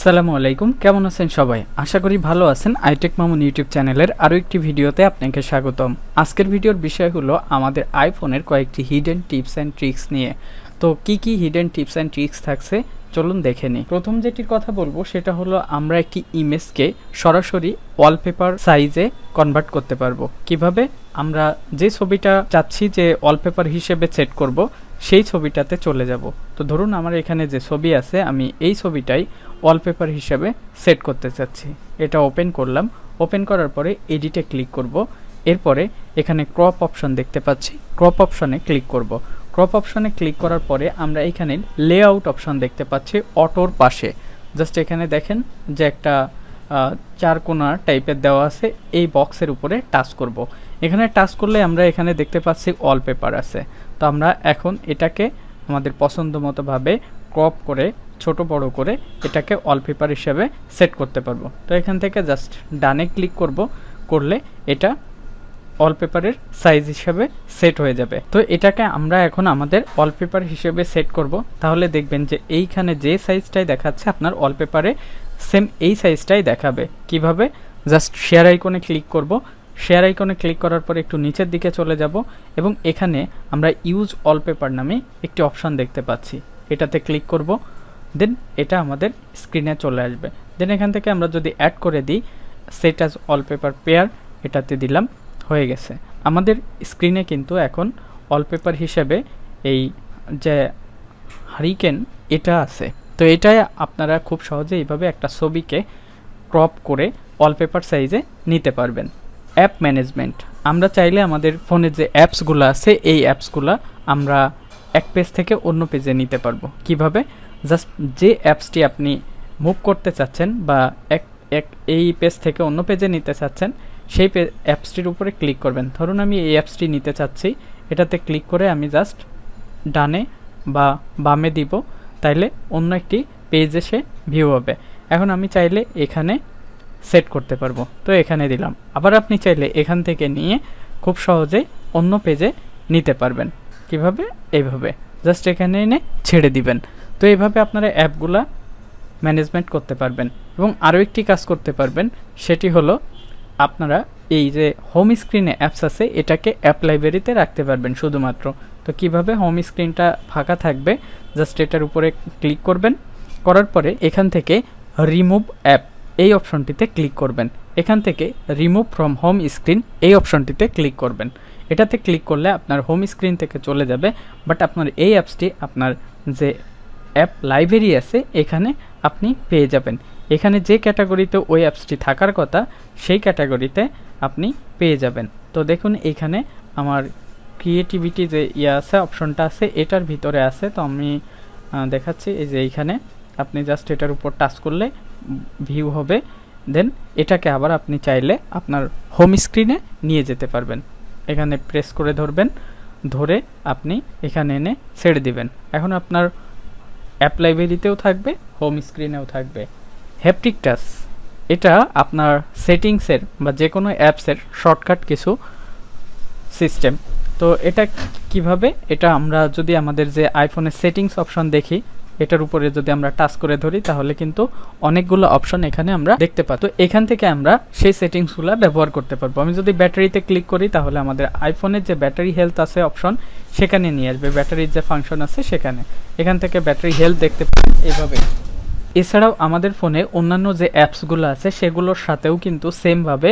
আসসালামু আলাইকুম। কেমন আছেন সবাই? আশা করি ভালো আছেন আইটেক মামুন ইউটিউব চ্যানেলের আরও একটি ভিডিওতে আপনাকে স্বাগতম। আজকের ভিডিওর বিষয় হলো আমাদের আইফোনের কয়েকটি হিডেন টিপস অ্যান্ড ট্রিক্স নিয়ে। তো কি কি হিডেন টিপস অ্যান্ড ট্রিক্স থাকছে? চলুন দেখে নিই। প্রথম যেটির কথা বলব সেটা হলো আমরা একটি ইমেজকে সরাসরি ওয়ালপেপার সাইজে কনভার্ট করতে পারব। কীভাবে? আমরা যে ছবিটা চাচ্ছি যে ওয়ালপেপার হিসেবে সেট করব সেই ছবিটাতে চলে যাব। তো ধরুন আমার এখানে যে ছবি আছে, আমি এই ছবিটাই ওয়ালপেপার হিসাবে সেট করতে চাচ্ছি। এটা ওপেন করলাম। ওপেন করার পরে এডিটে ক্লিক করব। এরপরে এখানে ক্রপ অপশন দেখতে পাচ্ছি। ক্রপ অপশনে ক্লিক করব। ক্রপ অপশনে ক্লিক করার পরে আমরা এখানে লেআউট অপশন দেখতে পাচ্ছি অটোর পাশে। জাস্ট এখানে দেখেন যে একটা চার কোনা টাইপের দেওয়া আছে। এই বক্সের উপরে টাচ করব। এখানে টাচ করলে আমরা এখানে দেখতে পাচ্ছি ওয়ালপেপার আছে। তো আমরা এখন এটাকে আমাদের পছন্দ মতোভাবে ক্রপ করে, ছোট বড় করে এটাকে ওয়ালপেপার হিসেবে সেট করতে পারব। তো এখান থেকে জাস্ট ডানে ক্লিক করব, করলে এটা ওয়ালপেপারের সাইজ হিসেবে সেট হয়ে যাবে। তো এটাকে আমরা এখন আমাদের ওয়ালপেপার হিসেবে সেট করব। তাহলে দেখবেন যে এইখানে যে সাইজটাই দেখাচ্ছে আপনার ওয়ালপেপারে সেম এই সাইজটাই দেখাবে। কীভাবে? জাস্ট শেয়ার আইকনে ক্লিক করব। শেয়ার আইকনে ক্লিক করার পর একটু নিচের দিকে চলে যাব এবং এখানে আমরা ইউজ ওয়ালপেপার নামে একটি অপশন দেখতে পাচ্ছি। এটাতে ক্লিক করব দেন এটা আমাদের স্ক্রিনে চলে আসবে। দেন এখান থেকে আমরা যদি অ্যাড করে দিই সেট অ্যাজ ওয়ালপেপার পেয়ার এটাতে দিলাম, হয়ে গেছে। আমাদের স্ক্রিনে কিন্তু এখন ওয়ালপেপার হিসেবে এই যে হারিকেন এটা আছে। তো এটাই আপনারা খুব সহজে এইভাবে একটা ছবিকে ক্রপ করে ওয়ালপেপার সাইজে নিতে পারবেন। অ্যাপ ম্যানেজমেন্ট আমরা চাইলে আমাদের ফোনে যে অ্যাপসগুলো আছে, এই অ্যাপসগুলো আমরা এক পেজ থেকে অন্য পেজে নিতে পারব। কীভাবে? জাস্ট যে অ্যাপসটি আপনি মুভ করতে চাচ্ছেন বা এক এক, এই পেজ থেকে অন্য পেজে নিতে চাচ্ছেন, সেই অ্যাপসটির উপরে ক্লিক করবেন। ধরুন আমি এই অ্যাপসটি নিতে চাচ্ছি, এটাতে ক্লিক করে আমি জাস্ট ডানে বা বামে দিব, তাইলে অন্য একটি পেজ এসে ভিউ হবে। এখন আমি চাইলে এখানে সেট করতে পারব। তো এখানে দিলাম। আবার আপনি চাইলে এখান থেকে নিয়ে খুব সহজে অন্য পেজে নিতে পারবেন। কীভাবে? এইভাবে জাস্ট এখানে এনে ছেড়ে দিবেন। তো এইভাবে আপনারা অ্যাপগুলা ম্যানেজমেন্ট করতে পারবেন এবং আরও একটি কাজ করতে পারবেন, সেটি হলো আপনারা এই যে হোম স্ক্রিনে অ্যাপস আছে, এটাকে অ্যাপ লাইব্রেরিতে রাখতে পারবেন শুধুমাত্র। তো কীভাবে হোম স্ক্রিনটা ফাঁকা থাকবে? জাস্ট এটার উপরে ক্লিক করবেন। করার পরে এখান থেকে রিমুভ অ্যাপ এই অপশনটিতে ক্লিক করবেন। এখান থেকে রিমুভ ফ্রম হোম স্ক্রিন এই অপশনটিতে ক্লিক করবেন। এটাতে ক্লিক করলে আপনার হোম স্ক্রিন থেকে চলে যাবে বাট আপনার এই অ্যাপসটি আপনার যে অ্যাপ লাইব্রেরি আছে, এখানে আপনি পেয়ে যাবেন। এখানে যে ক্যাটাগরিতে ওই অ্যাপসটি থাকার কথা, সেই ক্যাটাগরিতে আপনি পেয়ে যাবেন। তো দেখুন, এখানে আমার ক্রিয়েটিভিটি যে ইয়ে আছে অপশনটা আছে, এটার ভিতরে আছে। তো আমি দেখাচ্ছি, এই যে এইখানে আপনি জাস্ট এটার উপর টাচ করলে ভিউ হবে দেন এটাকে আবার আপনি চাইলে আপনার হোম স্ক্রিনে নিয়ে যেতে পারবেন। এখানে প্রেস করে ধরবেন, ধরে আপনি এখানে এনে ছেড়ে দিবেন। এখন আপনার অ্যাপ লাইব্রেরিতেও থাকবে হোম স্ক্রিনেও থাকবে। হ্যাপটিক টাচ এটা আপনার সেটিংসের বা যে কোনো অ্যাপসের শর্টকাট কিছু সিস্টেম তো এটা কীভাবে? এটা আমরা যদি আমাদের যে আইফোনের সেটিংস অপশন দেখি এটার উপরে যদি আমরা টাচ করে ধরি, তাহলে কিন্তু অনেকগুলো অপশন এখানে আমরা দেখতে পাই। তো এখান থেকে আমরা সেই সেটিংসগুলো ব্যবহার করতে পারব। আমি যদি ব্যাটারিতে ক্লিক করি, তাহলে আমাদের আইফোনের যে ব্যাটারি হেলথ আছে অপশন, সেখানে নিয়ে আসবে। ব্যাটারির যে ফাংশন আছে, সেখানে। এখান থেকে ব্যাটারি হেলথ দেখতে পাই এভাবে এছাড়াও আমাদের ফোনে অন্যান্য যে অ্যাপসগুলো আছে, সেগুলোর সাথেও কিন্তু সেমভাবে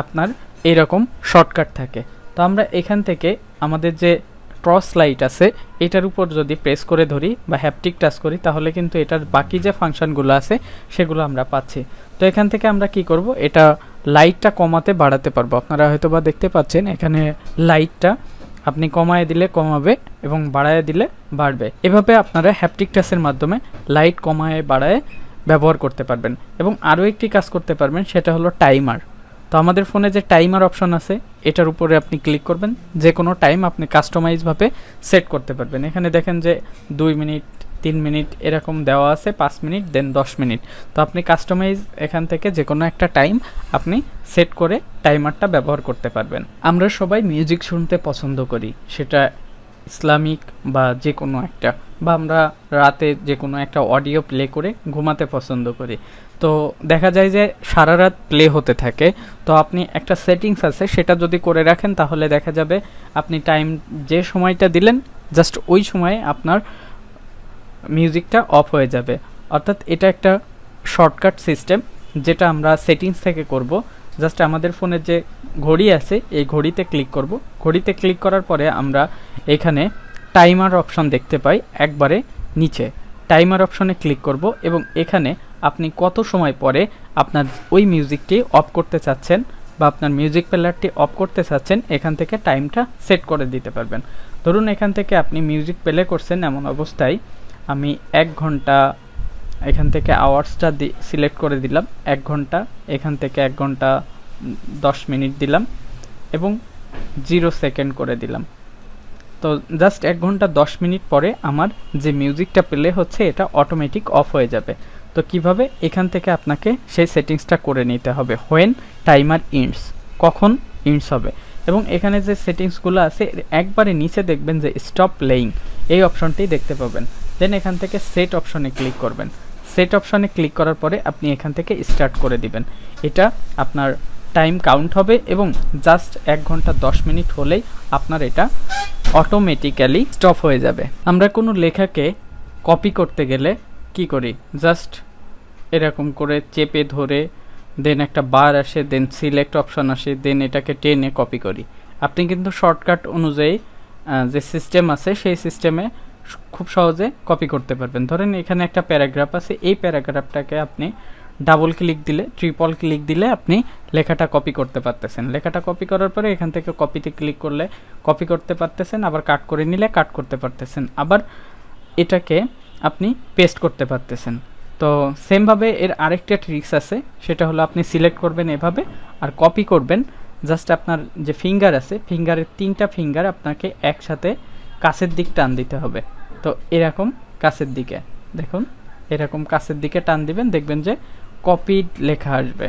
আপনার এরকম শর্টকাট থাকে। তো আমরা এখান থেকে আমাদের যে টর্চ লাইট আছে, এটার উপর যদি প্রেস করে ধরি বা হ্যাপটিক টাচ করি, তাহলে কিন্তু এটার বাকি যে ফাংশনগুলো আছে, সেগুলো আমরা পাচ্ছি। তো এখান থেকে আমরা কি করব? এটা লাইটটা কমাতে বাড়াতে পারব। আপনারা হয়তো বা দেখতে পাচ্ছেন, এখানে লাইটটা আপনি কমায় দিলে কমাবে এবং বাড়ায় দিলে বাড়বে। এভাবে আপনারা হ্যাপটিক টাচের মাধ্যমে লাইট কমায়, বাড়ায় ব্যবহার করতে পারবেন। এবং আরও একটি কাজ করতে পারবেন, সেটা হলো টাইমার তো আমাদের ফোনে যে টাইমার অপশন আছে, এটার উপরে আপনি ক্লিক করবেন। যে কোনো টাইম আপনি কাস্টমাইজভাবে সেট করতে পারবেন। এখানে দেখেন যে দুই মিনিট তিন মিনিট এরকম দেওয়া আছে, পাঁচ মিনিট দেন দশ মিনিট তো আপনি কাস্টমাইজ এখান থেকে যে কোনো একটা টাইম আপনি সেট করে টাইমারটা ব্যবহার করতে পারবেন। আমরা সবাই মিউজিক শুনতে পছন্দ করি, সেটা ইসলামিক বা যে কোনো একটা। বা আমরা রাতে যে কোনো একটা অডিও প্লে করে ঘুমাতে পছন্দ করি। তো দেখা যায় যে সারা রাত প্লে হতে থাকে। তো আপনি একটা সেটিংস আছে, সেটা যদি করে রাখেন তাহলে দেখা যাবে আপনি টাইম যে সময়টা দিলেন, জাস্ট ওই সময়ে আপনার মিউজিকটা অফ হয়ে যাবে। অর্থাৎ এটা একটা শর্টকাট সিস্টেম যেটা আমরা সেটিংস থেকে করব। জাস্ট আমাদের ফোনের যে ঘড়ি আছে, এই ঘড়িতে ক্লিক করব। ঘড়িতে ক্লিক করার পরে আমরা এখানে টাইমার অপশন দেখতে পাই একবারে নিচে। টাইমার অপশনে ক্লিক করব এবং এখানে আপনি কত সময় পরে আপনার ওই মিউজিকটি অফ করতে চাচ্ছেন বা আপনার মিউজিক প্লেয়ারটি অফ করতে চাচ্ছেন, এখান থেকে টাইমটা সেট করে দিতে পারবেন। ধরুন এখান থেকে আপনি মিউজিক প্লে করছেন এমন অবস্থায়, আমি এক ঘণ্টা এখান থেকে আওয়ার্সটা দি সিলেক্ট করে দিলাম, এক ঘণ্টা, এখান থেকে এক ঘণ্টা দশ মিনিট দিলাম এবং জিরো সেকেন্ড করে দিলাম। তো জাস্ট এক ঘণ্টা দশ মিনিট পরে আমার যে মিউজিকটা প্লে হচ্ছে, এটা অটোমেটিক অফ হয়ে যাবে। তো কীভাবে? এখান থেকে আপনাকে সেই সেটিংসটা করে নিতে হবে। হোয়েন টাইমার ইন্ডস কখন ইন্ডস হবে। এবং এখানে যে সেটিংসগুলো আছে, একবারে নিচে দেখবেন যে স্টপ প্লেয়িং এই অপশনটি দেখতে পাবেন। দেন এখান থেকে সেট অপশনে ক্লিক করবেন। সেট অপশনে ক্লিক করার পরে আপনি এখান থেকে স্টার্ট করে দিবেন। এটা আপনার টাইম কাউন্ট হবে এবং জাস্ট এক ঘণ্টা দশ মিনিট হলেই আপনার এটা অটোমেটিক্যালি স্টপ হয়ে যাবে। আমরা কোনো লেখাকে কপি করতে গেলে কি করি? জাস্ট এরকম করে চেপে ধরে দেন একটা বার আসে দেন সিলেক্ট অপশন আসে দেন এটাকে টেনে কপি করি। আপনি কিন্তু শর্টকাট অনুযায়ী যে সিস্টেম আছে, সেই সিস্টেমে খুব সহজে কপি করতে পারবেন। ধরেন এখানে একটা প্যারাগ্রাফ আছে, এই প্যারাগ্রাফটাকে আপনি ডাবল ক্লিক দিলে ট্রিপল ক্লিক দিলে আপনি লেখাটা কপি করতে পারতেছেন। লেখাটা কপি করার পরে এখান থেকে কপিতে ক্লিক করলে কপি করতে পারতেছেন, আবার কাট করে নিলে কাট করতে পারতেছেন। আবার এটাকে আপনি পেস্ট করতে পারতেছেন। তো সেমভাবে এর আরেকটা ট্রিক্স আছে, সেটা হলো আপনি সিলেক্ট করবেন এভাবে আর কপি করবেন। জাস্ট আপনার যে ফিঙ্গার আছে ফিঙ্গারের তিনটা ফিঙ্গার আপনাকে একসাথে কাছের দিক টান দিতে হবে। তো এরকম কাছের দিকে, দেখুন, এরকম কাছের দিকে টান দিবেন, দেখবেন যে কপি লেখা আসবে।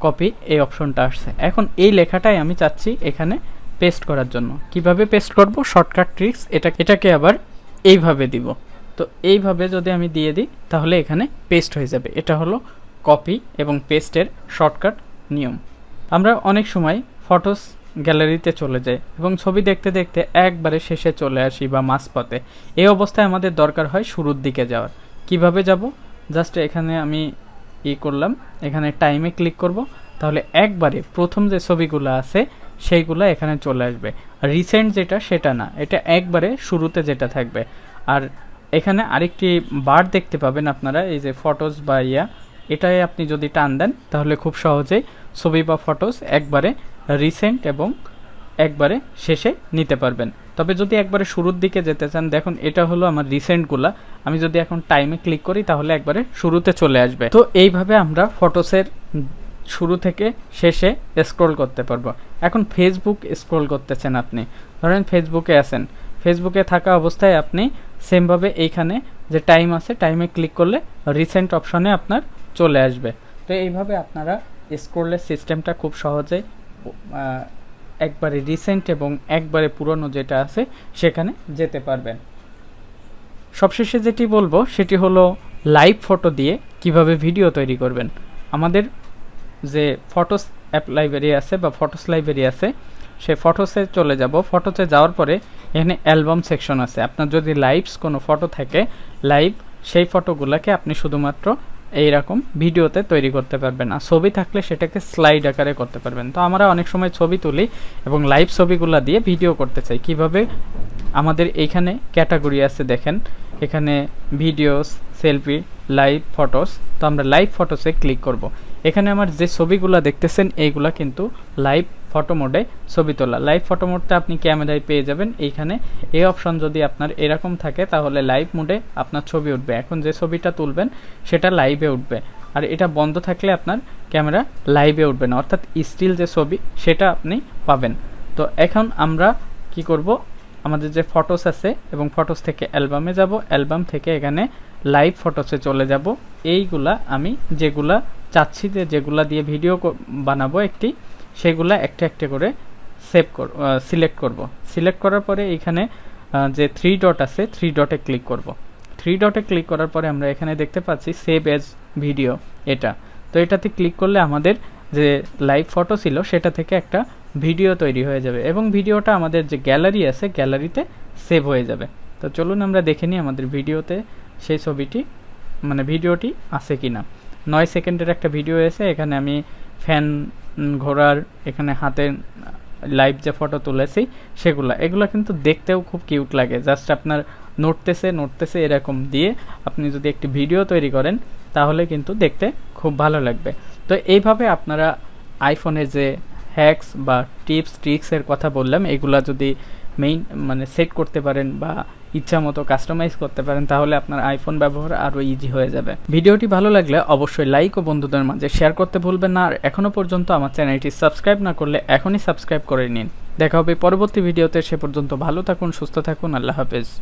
কপি এই অপশনটা আসছে। এখন এই লেখাটাই আমি চাচ্ছি এখানে পেস্ট করার জন্য। কীভাবে পেস্ট করব? শর্টকাট ট্রিক্স এটা, এটাকে আবার এইভাবে দিব। তো এইভাবে যদি আমি দিয়ে দিই, তাহলে এখানে পেস্ট হয়ে যাবে। এটা হলো কপি এবং পেস্টের শর্টকাট নিয়ম। আমরা অনেক সময় ফটোস গ্যালারিতে চলে যাই এবং ছবি দেখতে দেখতে একবারে শেষে চলে আসি বা মাঝপথে। এই অবস্থায় আমাদের দরকার হয় শুরুর দিকে যাওয়ার। কীভাবে যাব? জাস্ট এখানে আমি ই করলাম। এখানে টাইমে ক্লিক করব। তাহলে একবারে প্রথম যে ছবিগুলো আছে, সেইগুলো এখানে চলে আসবে। রিসেন্ট যেটা, সেটা না। এটা একবারে শুরুতে যেটা থাকবে। আর এখানে আরেকটি বার দেখতে পাবেন আপনারা, এই যে ফটোস বা ইয়া। এটাই আপনি যদি টান দেন, তাহলে খুব সহজেই ছবি বা ফটোস একবারে রিসেন্ট এবং একবারে শেষে নিতে পারবেন। তবে যদি একবারে শুরুর দিকে যেতে চান, দেখুন এটা হলো আমার রিসেন্টগুলা আমি যদি এখন টাইমে ক্লিক করি, তাহলে একবারে শুরুতে চলে আসবে। তো এইভাবে আমরা ফটোসের শুরু থেকে শেষে স্ক্রোল করতে পারব। এখন ফেসবুক স্ক্রোল করতেছেন আপনি। ধরেন ফেসবুকে আছেন। ফেসবুকে থাকা অবস্থায় আপনি সেমভাবে এইখানে যে টাইম আছে টাইমে ক্লিক করলে রিসেন্ট অপশনে আপনার চলে আসবে। তো এইভাবে আপনারা স্ক্রোলের সিস্টেমটা খুব সহজে একবারে রিসেন্ট এবং একবারে পুরনো যেটা আছে, সেখানে যেতে পারবেন। সবশেষে যেটি বলব, সেটি হলো লাইভ ফটো দিয়ে কীভাবে ভিডিও তৈরি করবেন। আমাদের যে ফটোস অ্যাপ লাইব্রেরি আছে বা ফটোস লাইব্রেরি আছে, সে ফটোসে চলে যাব। ফটোসে যাওয়ার পরে এখানে অ্যালবাম সেকশন আছে। আপনার যদি লাইভস কোনো ফটো থাকে লাইভ সেই ফটোগুলোকে আপনি শুধুমাত্র এইরকম ভিডিওতে তৈরি করতে পারবেন। আর ছবি থাকলে সেটাকে স্লাইড আকারে করতে পারবেন। তো আমরা অনেক সময় ছবি তুলি এবং লাইভ ছবিগুলো দিয়ে ভিডিও করতে চাই। কীভাবে? আমাদের এইখানে ক্যাটাগরি আছে, দেখেন। এখানে ভিডিওস সেলফি লাইভ ফটোস তো আমরা লাইভ ফটোসে ক্লিক করব। এখানে আমার যে ছবিগুলো দেখতেছেন, এইগুলা কিন্তু লাইভ ফটো মোডে ছবি তোলা। লাইভ ফটো মোডটা আপনি ক্যামেরায় পেয়ে যাবেন। এইখানে এই অপশন যদি আপনার এরকম থাকে, তাহলে লাইভ মোডে আপনার ছবি উঠবে। এখন যে ছবিটা তুলবেন, সেটা লাইভে উঠবে। আর এটা বন্ধ থাকলে আপনার ক্যামেরা লাইভে উঠবে না। অর্থাৎ স্টিল যে ছবি, সেটা আপনি পাবেন। তো এখন আমরা কি করব? আমাদের যে ফটোস আছে এবং ফটোস থেকে অ্যালবামে যাব অ্যালবাম থেকে এখানে লাইভ ফটোসে চলে যাব। এইগুলা আমি যেগুলা চাচ্ছি যে যেগুলা দিয়ে ভিডিও বানাবো একটি, সেগুলা একটা একটা করে সেভ কর সিলেক্ট করব। সিলেক্ট করার পরে এখানে যে থ্রি ডট আছে থ্রি ডটে ক্লিক করব। থ্রি ডটে ক্লিক করার পরে আমরা এখানে দেখতে পাচ্ছি সেভ এজ ভিডিও এটা। তো এটাতে ক্লিক করলে আমাদের যে লাইভ ফটো ছিল, সেটা থেকে একটা ভিডিও তৈরি হয়ে যাবে এবং ভিডিওটা আমাদের যে গ্যালারি আছে, গ্যালারিতে সেভ হয়ে যাবে। তো চলুন আমরা দেখে নিই আমাদের ভিডিওতে সেই ছবিটি মানে ভিডিওটি আছে কি না নয় সেকেন্ডের একটা ভিডিও এসে এখানে আমি ফ্যান ঘোরার, এখানে হাতে লাইভ যে ফটো তুলেছি, সেগুলো। এগুলো কিন্তু দেখতেও খুব কিউট লাগে। জাস্ট আপনার নড়তেছে নড়তেছে এরকম দিয়ে আপনি যদি একটি ভিডিও তৈরি করেন, তাহলে কিন্তু দেখতে খুব ভালো লাগবে। তো এইভাবে আপনারা আইফোনে যে হ্যাকস বা টিপস ট্রিক্সের কথা বললাম, এগুলা যদি মেইন মানে সেট করতে পারেন বা ইচ্ছা মতো কাস্টমাইজ করতে পারেন, তাহলে আপনার আইফোন ব্যবহার আরও ইজি হয়ে যাবে। ভিডিওটি ভালো লাগলে অবশ্যই লাইক ও বন্ধুদের মাঝে শেয়ার করতে ভুলবেন না, আর এখনও পর্যন্ত আমার চ্যানেলটি সাবস্ক্রাইব না করলে এখনই সাবস্ক্রাইব করে নিন। দেখা হবে পরবর্তী ভিডিওতে, সে পর্যন্ত ভালো থাকুন, সুস্থ থাকুন, আল্লাহ হাফেজ।